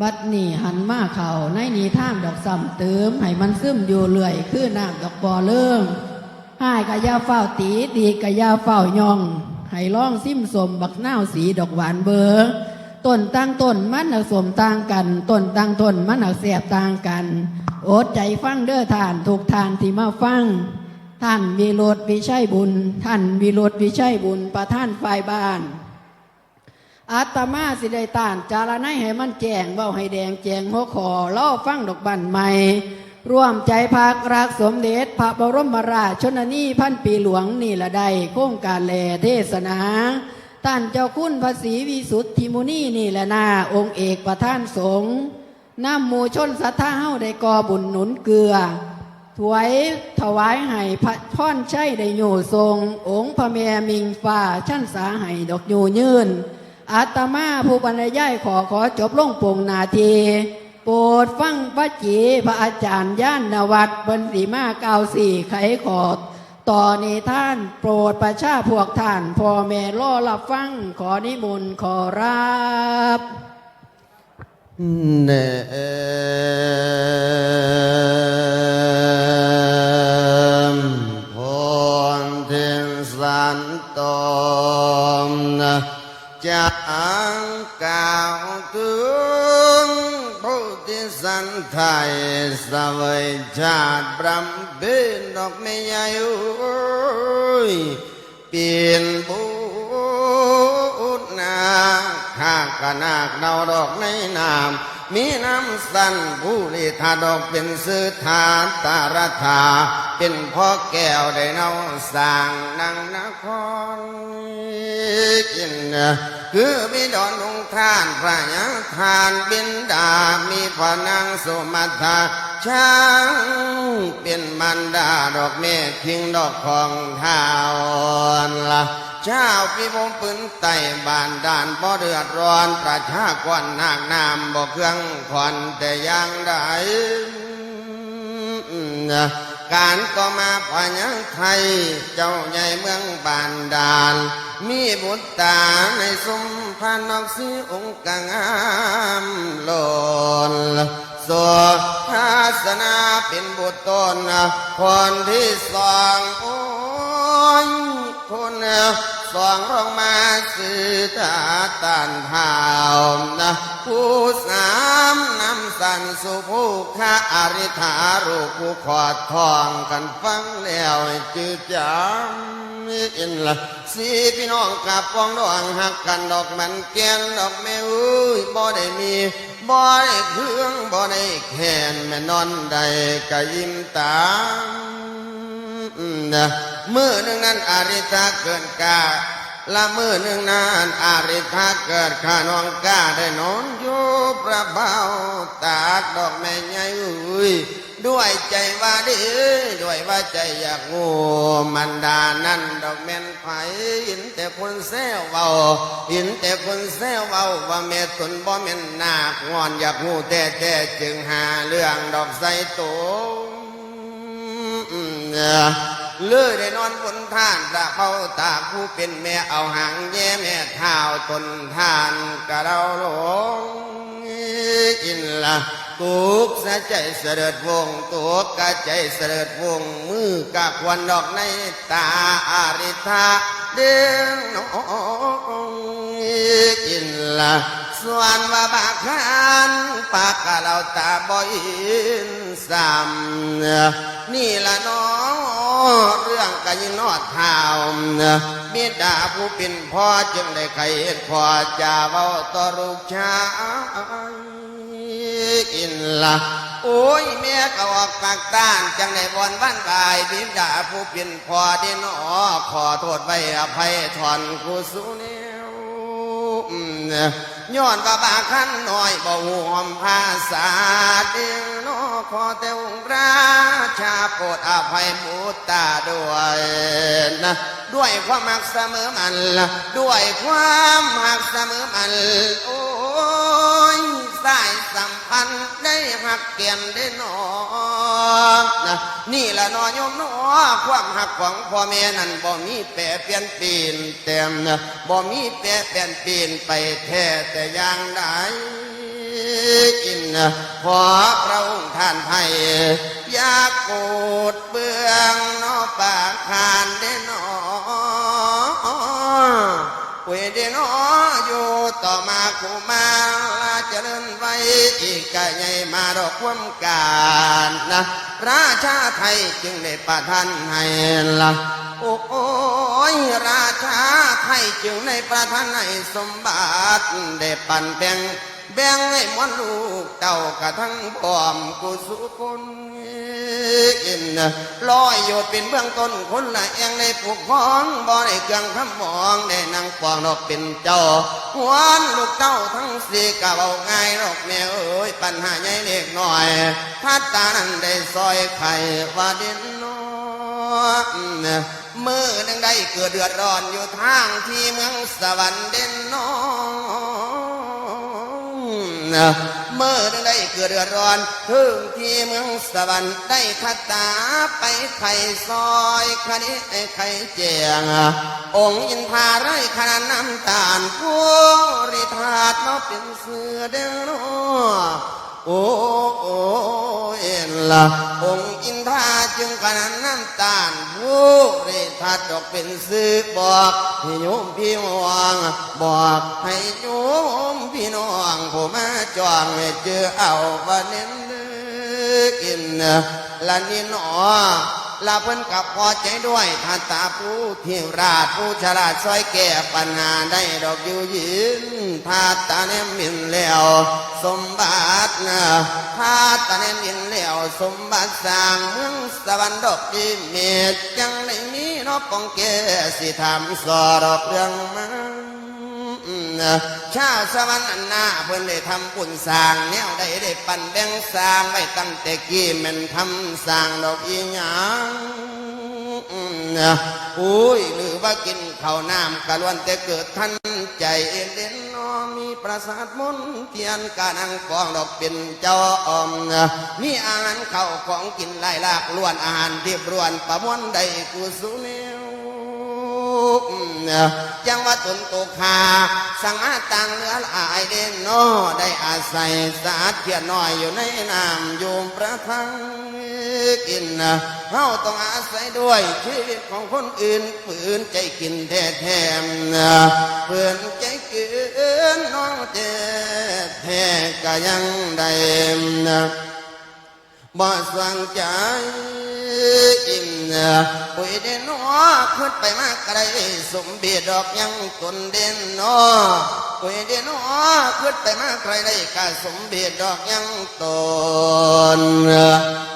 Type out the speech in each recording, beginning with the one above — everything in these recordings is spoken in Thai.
บัดนี้หันมาเข่าในนีทางดอกซ้ำเติมให้มันซึมอยู่เรื่อยคือน้ำดอกบอเริ่มหายกะยาเฝ้าตีดีกะยาเฝ้ายองให้ล่องซิมสมบักนาวสีดอกหวานเบอร์ต้นตั้งต้นมันหนักสมต่างกันต้นตั้งต้นมันหนักเสียบต่างกันอดใจฟังเด้อท่านทุกท่านที่มาฟังท่านวิโรธวิชัยบุญ ท่านวิโรธวิชัยบุญประท่านฝ่ายบ้าน อาตมาสิได้ตานจารณัยให้มันแจงเบ้าให้แดงแจงหัวคอล่อฟังดอกบันใหม่ ร่วมใจพักรักสมเด็จพระบรมราชชนนีพันปีหลวงนี่ละใดโครงการแลเทศนาท่านเจ้าคุณภาษีวิสุทธิมุนีนี่แหละนาองค์เอกประท่านสงฆ์น้ำมูชนสัทธาเฮาได้กอบุญหนุนเกลือ ถวายถวายให้พระพ่อนใช่ได้อยู่ทรง องค์พระแม่มิงฟ้าชั้นสาให้ดอกอยู่ยืน อาตมาผู้บรรยายขอขอจบลงปงนาทีโปรดฟังพระจีพระอาจารย์ย่านนวัดบนสีมาเก้าสี่ไขขอดต่อนนี้ท่านโปรดประชาพวกท่านพ่อแม่ล่อรับฟังขอนิมนต์ขอรับเน ปลี่ยนบุอุดนาข้ากะนาคดาวดอกในนามมีน้ำสันผู้ลิธาดอกเป็นสื่อทาตารธาเป็นพ่อแก้วได้เนาสร้างนังนครกิน คือบิดอนองค์ทานพระยังทานบินดา มีพระนางสุมาธาช้างเป็นมันดาดอกเมฆพิงดอกของเท้าวละเช้าพี่ผมปืนไต่บานด่านบ่เดือดร้อนประชากรนากนามบ่เครื่องขอนแต่อยังได้ การก็มาพยังไทย เจ้าใหญ่เมืองบานดานมีบุตรตาในสมพันนอกสีองค์กงามโลนสวดศาสนาเป็นบุตรตนคนที่สองโอ้ยคนสองลงมาสื่อตาตันเท้านะผู้สา สันสุผู้ข้าอริธารูปขอดทองกันฟังแล้วจืดจำอินละสีพี่น้องกับปองดองหักกันดอกมันแกนดอกแม่เอ้ยบ่ได้มีบ่ได้เครื่องบ่ได้แขนแม่นอนใดกะยิ้มตามนะมือนึงนั้นอาริธาเกินกา ละมือหนึ่งนั้นอาริธาเกิดข้านองกาได้นอนอยู่ประเบาตากดอกแม่ใหญ่อุ้ยด้วยใจว่าดีด้วยว่าใจอยากงูมันดานั่นดอกแม่นไผหินแต่คนแซวเบาหินแต่คนแซวเบาว่าแม่ตนบ่แม่นนาคงอนอยากงูแต่แต่จึงหาเรื่องดอกใส่โต เลื่อได้นอนบนท่านตะเป้าตาผู้เป็นแม่เอาหางแย่แม่เท้าตนท่านกะเราหลงอินละตุกสะใจเสด็จวงตุกกะใจเสด็จวงมือกะควันดอกในตาอาริธาเด้งน้องอินละส่วนว่าบากขันปากกะเราตาบอยนซ้ำนี่ละน้อง เรื่องกันยิงนอดเท้าบิดาผู้เป็นพ่อจึงได้ไขเหตุพ่อจะเว้าต่อลูกชายกินละโอ้ยแม่ก็ออกปากต้านจังในบอนวันกายบิดาผู้เป็นพ่อได้นอขอโทษไว้อภัยถอนกุศลเนวย้อนว่าบาขั้นน้อยบ่หวมภาษาเดียว ขอแต่องค์ราชาโปรดอภัยมุตตาด้วยนะด้วยความหักเสมอมันด้วยความหักเสมอมัน โอ้ยสายสัมพันธ์ได้หักเกียนได้นอนะนี่ละนอยมนอความหักของพ่อแม่นั้นบ่มีแปรเปลี่ยนเปลี่ยนเต็มนะบ่มีแปรเปลี่ยนเปลี่ยนไปแท้แต่อย่างใด ขอพระองค์ท่านให้ยากโกรธเบื้องนอปากคานเดนอเวเดนออยู่ต่อมากูมาลาเจริญไว้อีกกะใหญ่มาดอกความการนะราชาไทยจึงได้ประทานให้ละโอ้ยราชาไทยจึงได้ประทานให้สมบัติได้ปั่นแบ่ง แบ่งให้มวลลูกเต่ากระทั่งพร้อมกุสุคนอินลอยโยดเป็นเบื้องต้นคนละเองได้ผูกพ้องบ่ได้เครื่องคำมองได้นางปองดอกเป็นเจ้าหวนลูกเต้าทั้งสี่กะเบาง่ายดอกแม่เอ้ยปัญหาใหญ่เล็กน้อยทัดตานั้นได้ซอยไข่ว่าด่นน้อมือหนึงได้เกิดเดือดร้อนอยู่ทางที่เมืองสวรรค์เด่นน้อย เมื่อได้เกิดเดือดร้อนถึงที่เมืองสวรรค์ได้คาตาไปไข่ซอยคดีไอ้ไข่เจียง องค์อินทาไรขนาดน้ำตาลผู้ริธาตมาเป็นเสือเด้อ โอ้โอ้เอ็นละองค์อินทาจึงขนาดน้ำตาลผู้ริธาตุดอกเป็นซื่อบอกให้โยมพี่มวงบอกให้โยมพี่น้องผมมาจองให้เจอเอาวันนี้กินละนี่หนอ ลาเพิ่นกับพอใจด้วยท่านตาผู้ที่ราชผู้ฉลาดช่วยแก้ปัญหาได้ดอกอยู่ยืนท่าตาเนมมินแล้ว สมบัตินะท่าตาเนมมินแล้วสมบัติสร้างเมืองสวรรค์ดอกดีเมตจังได้มีนอกองแก่สิทำสอดอกเรื่องมัน ชาสวรรค์อันหน้าเพิ่นได้ทำบุญสร้างแนวใดได้ปั่นแบ่งสร้างไว้ตั้งแต่กี้มันทำสร้างดอกอีหยังอุ้ยหรือว่ากินข้าวน้ำกะล้วนแต่เกิดทันใจเอ็นเด่นนอมีประสาทมนเทียนกานังกองดอกเป็นเจ้าอมมีอาหารข้าวของกินหลายลากล้วนอาหารเรียบรวนประมวลใดกุสุเนว จังว่าตนตกขาสังอาตังเหลือหลายเด่นนอได้อาศัยสาดเขียนน้อยอยู่ในน้ำโยมประทังกินเฮาต้องอาศัยด้วยชีวิตของคนอื่นฝืนใจกินแท้แท้เพื่อนใจเกินน้องเจ็แท้ก็ยังได้ บ่สว่งใจอิ่มปุยเด่นนอขึ้นไปมากไกลสมบีดอกยังตนเด่นนอปุยเด่นนอขึ้นไปมากไกลได้กะสมบีดอกยังตน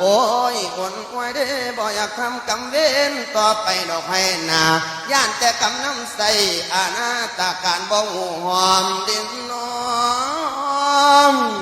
โอ้ยคนไว้ได้บ่อยากทำกรรมเว้นต่อไปดอกให้นาย่านแต่กำน้ำใสอาณาตาการบ่หูหอมเด่นนอลาจังว่าเดจังได้ตาม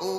ดี